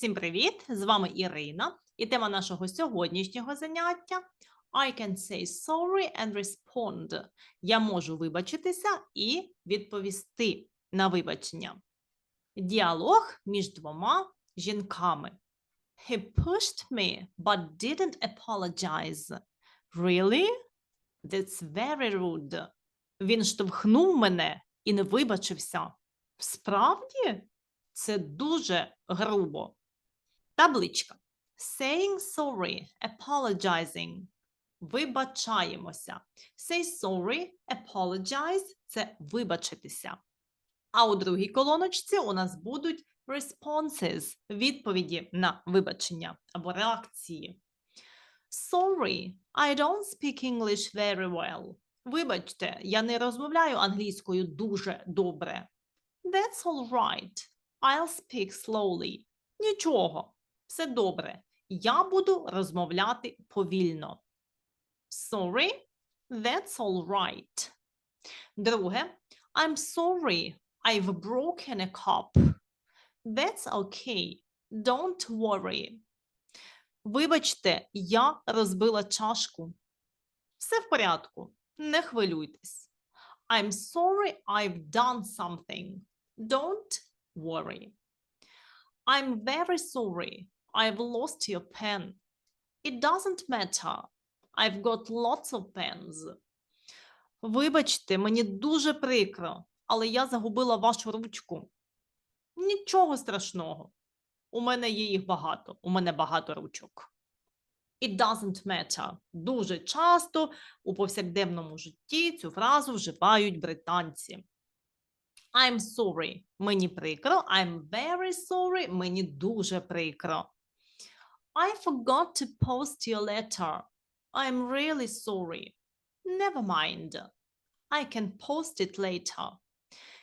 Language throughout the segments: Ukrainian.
Всім привіт! З вами Ірина, і тема нашого сьогоднішнього заняття I can say sorry and respond. Я можу вибачитися і відповісти на вибачення. Діалог між двома жінками. He pushed me, but didn't apologize. Really? That's very rude. Він штовхнув мене і не вибачився. Справді? Це дуже грубо. Табличка. Saying sorry, apologizing. Вибачаємося. Say sorry, apologize – це вибачитися. А у другій колоночці у нас будуть responses – відповіді на вибачення або реакції. Sorry, I don't speak English very well. Вибачте, я не розмовляю англійською дуже добре. That's all right. I'll speak slowly. Нічого, все добре. Я буду розмовляти повільно. Sorry, that's all right. Друге, I'm sorry, I've broken a cup. That's okay. Don't worry. Вибачте, я розбила чашку. Все в порядку, не хвилюйтесь. I'm sorry I've done something. Don't worry. I'm very sorry. I've lost your pen. It doesn't matter. I've got lots of pens. Вибачте, мені дуже прикро, але я загубила вашу ручку. Нічого страшного. У мене є їх багато. У мене багато ручок. It doesn't matter. Дуже часто у повсякденному житті цю фразу вживають британці. I'm sorry. Мені прикро. I'm very sorry. Мені дуже прикро. I forgot to post your letter. I'm really sorry. Never mind. I can post it later.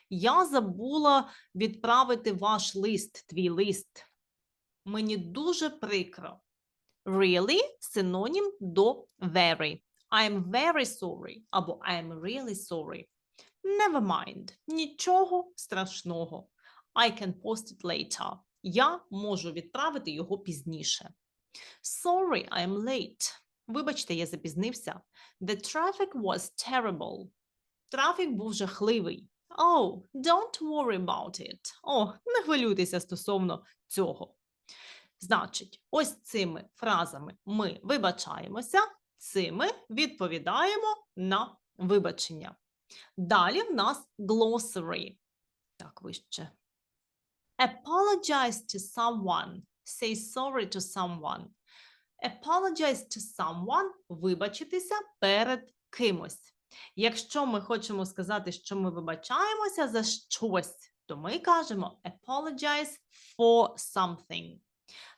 Я забула відправити ваш лист, твій лист. Мені дуже прикро. Really – синонім до very. I'm very sorry або I'm really sorry. Never mind. Нічого страшного. I can post it later. Я можу відправити його пізніше. Sorry, I'm late. Вибачте, я запізнився. The traffic was terrible. Трафік був жахливий. Oh, don't worry about it. О, не хвилюйтеся стосовно цього. Значить, ось цими фразами ми вибачаємося, цими відповідаємо на вибачення. Далі в нас glossary. Так, вище. Apologize to someone. Say sorry to someone. Apologize to someone – вибачитися перед кимось. Якщо ми хочемо сказати, що ми вибачаємося за щось, то ми кажемо apologize for something.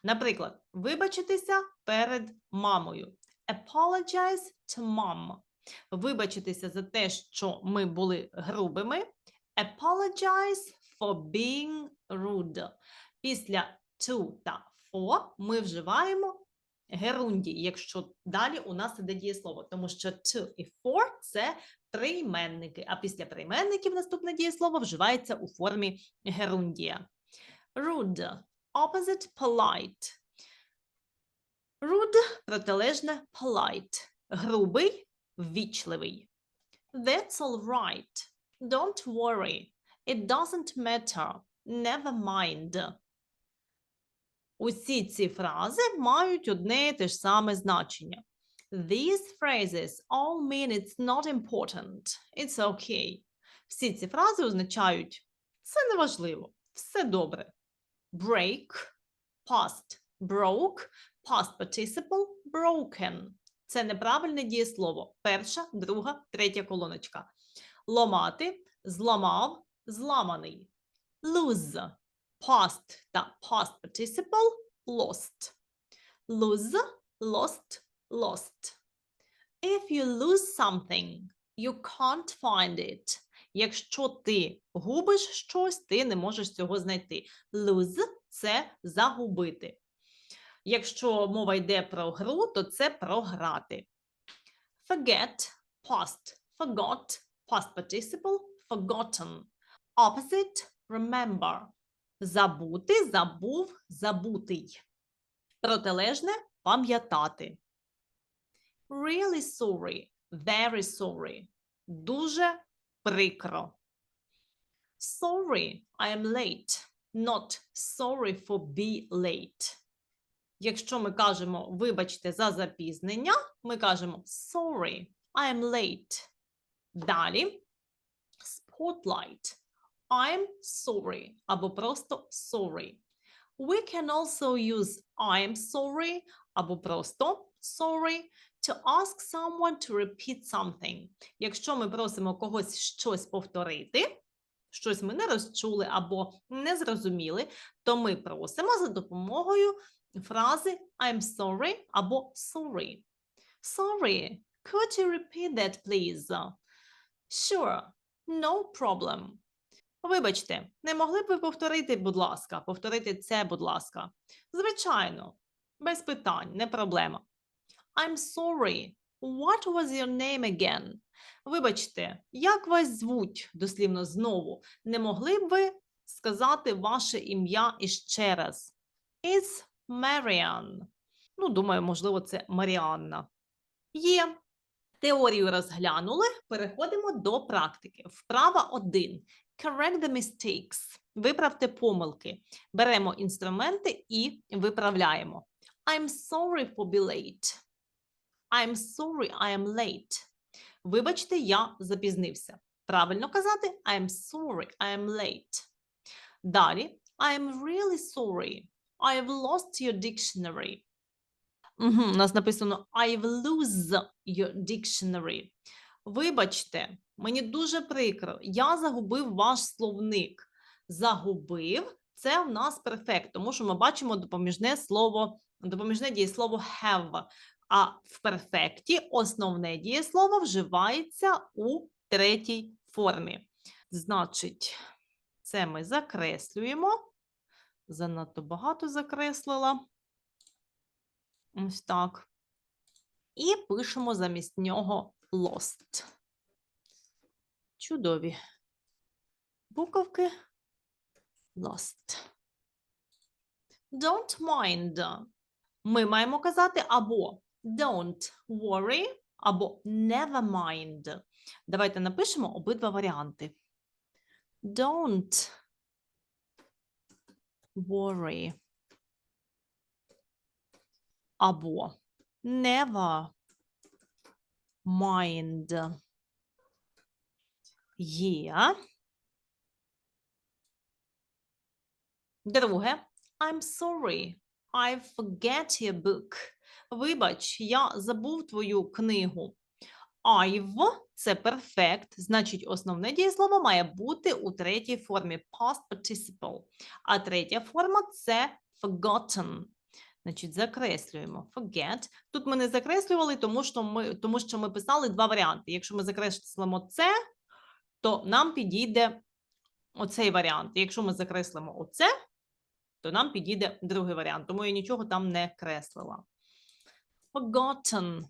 Наприклад, вибачитися перед мамою. Apologize to mom. Вибачитися за те, що ми були грубими. Apologize for being rude. Після to та for ми вживаємо герунді, якщо далі у нас іде дієслово, тому що to і for – це прийменники, а після прийменників наступне дієслово вживається у формі герундія. Rude – opposite polite. Rude – протилежне polite. Грубий – ввічливий. That's all right. Don't worry. It doesn't matter. Never mind. Усі ці фрази мають одне і те ж саме значення. These phrases all mean it's not important. It's okay. Всі ці фрази означають це неважливо, все добре. Break, past, broke, past participle, broken. Це неправильне дієслово. Перша, друга, третя колоночка. Ломати, зламав, зламаний. Lose, past та past participle lost. Lose, lost, lost. If you lose something, you can't find it. Якщо ти губиш щось, ти не можеш цього знайти. Lose – це загубити. Якщо мова йде про гру, то це програти. Forget, past, forgot, past participle, forgotten. Opposite, remember. Забути, забув, забутий. Протилежне пам'ятати. Really sorry, very sorry. Дуже прикро. Sorry, I am late. Not sorry for be late. Якщо ми кажемо вибачте за запізнення, ми кажемо sorry, I am late. Далі spotlight. I'm sorry або просто sorry. We can also use I'm sorry або просто sorry to ask someone to repeat something. Якщо ми просимо когось щось повторити, щось ми не розчули або не зрозуміли, то ми просимо за допомогою фрази I'm sorry або sorry. Sorry, could you repeat that, please? Sure, no problem. Вибачте, не могли б ви повторити, будь ласка, повторити це, будь ласка. Звичайно, без питань, не проблема. I'm sorry. What was your name again? Вибачте, як вас звуть, дослівно знову? Не могли б ви сказати ваше ім'я іще раз? It's Marianne. Ну, думаю, можливо, це Маріанна. Є. Теорію розглянули. Переходимо до практики. Вправа 1. Correct the mistakes. Виправте помилки. Беремо інструменти і виправляємо. I'm sorry for be late. I'm sorry I am late. Вибачте, я запізнився. Правильно казати I'm sorry I am late. Далі I'm really sorry. I've lost your dictionary. Угу, у нас написано I've lose your dictionary. Вибачте, мені дуже прикро. Я загубив ваш словник. Загубив це в нас перфект, тому що ми бачимо допоміжне слово, допоміжне дієслово have. А в перфекті основне дієслово вживається у третій формі. Значить, це ми закреслюємо. Занадто багато закреслила. Ось так. І пишемо замість нього lost. Чудові буковки. Lost. Don't mind. Ми маємо казати або don't worry, або never mind. Давайте напишемо обидва варіанти. Don't worry. Або never mind. Є. Друге. I'm sorry. I forget your book. Вибач, я забув твою книгу. I've – це перфект, значить, основне дієслово має бути у третій формі past participle. А третя форма це forgotten. Значить, закреслюємо forget. Тут ми не закреслювали, тому що ми, тому що ми писали два варіанти. Якщо ми закреслимо це, то нам підійде оцей варіант. Якщо ми закреслимо оце, то нам підійде другий варіант. Тому я нічого там не креслила. Forgotten.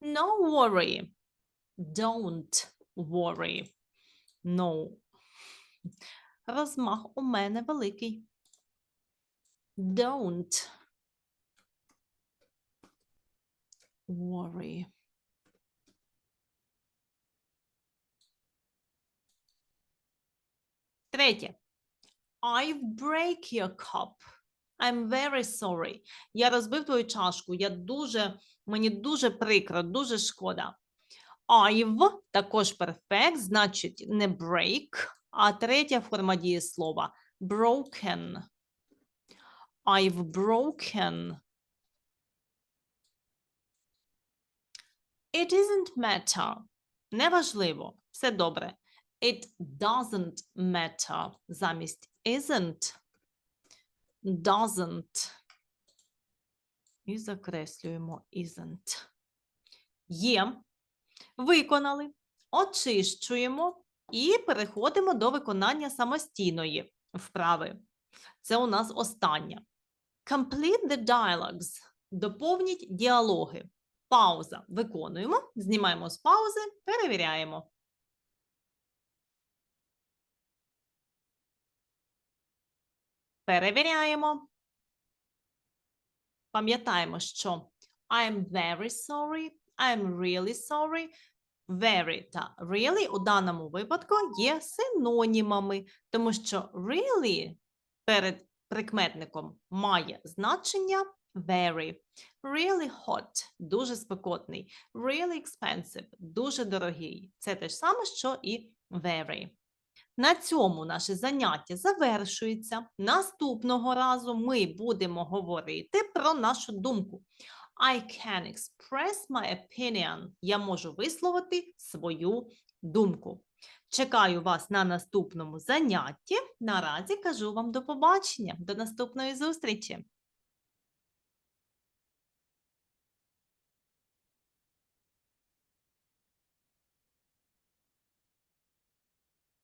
No worry. Don't worry. No. Розмах у мене великий. Don't worry. Третє. I've break your cup. I'm very sorry. Я розбив твою чашку. Я дуже, мені дуже прикро, дуже шкода. I've також перфект, значить не break, а третя форма дієслова broken. I've broken. It isn't matter. Неважливо. Все добре. It doesn't matter. Замість isn't. Doesn't. І закреслюємо isn't. Є. Виконали. Очищуємо і переходимо до виконання самостійної вправи. Це у нас остання. Complete the dialogues. Доповніть діалоги. Пауза. Виконуємо, знімаємо з паузи, перевіряємо. Перевіряємо. Пам'ятаємо, що I'm very sorry, I'm really sorry. Very та really у даному випадку є синонімами, тому що really перед прикметником має значення very. Really hot – дуже спекотний. Really expensive – дуже дорогий. Це те ж саме, що і very. На цьому наше заняття завершується. Наступного разу ми будемо говорити про нашу думку. I can express my opinion. Я можу висловити свою думку. Чекаю вас на наступному занятті. Наразі кажу вам до побачення, до наступної зустрічі.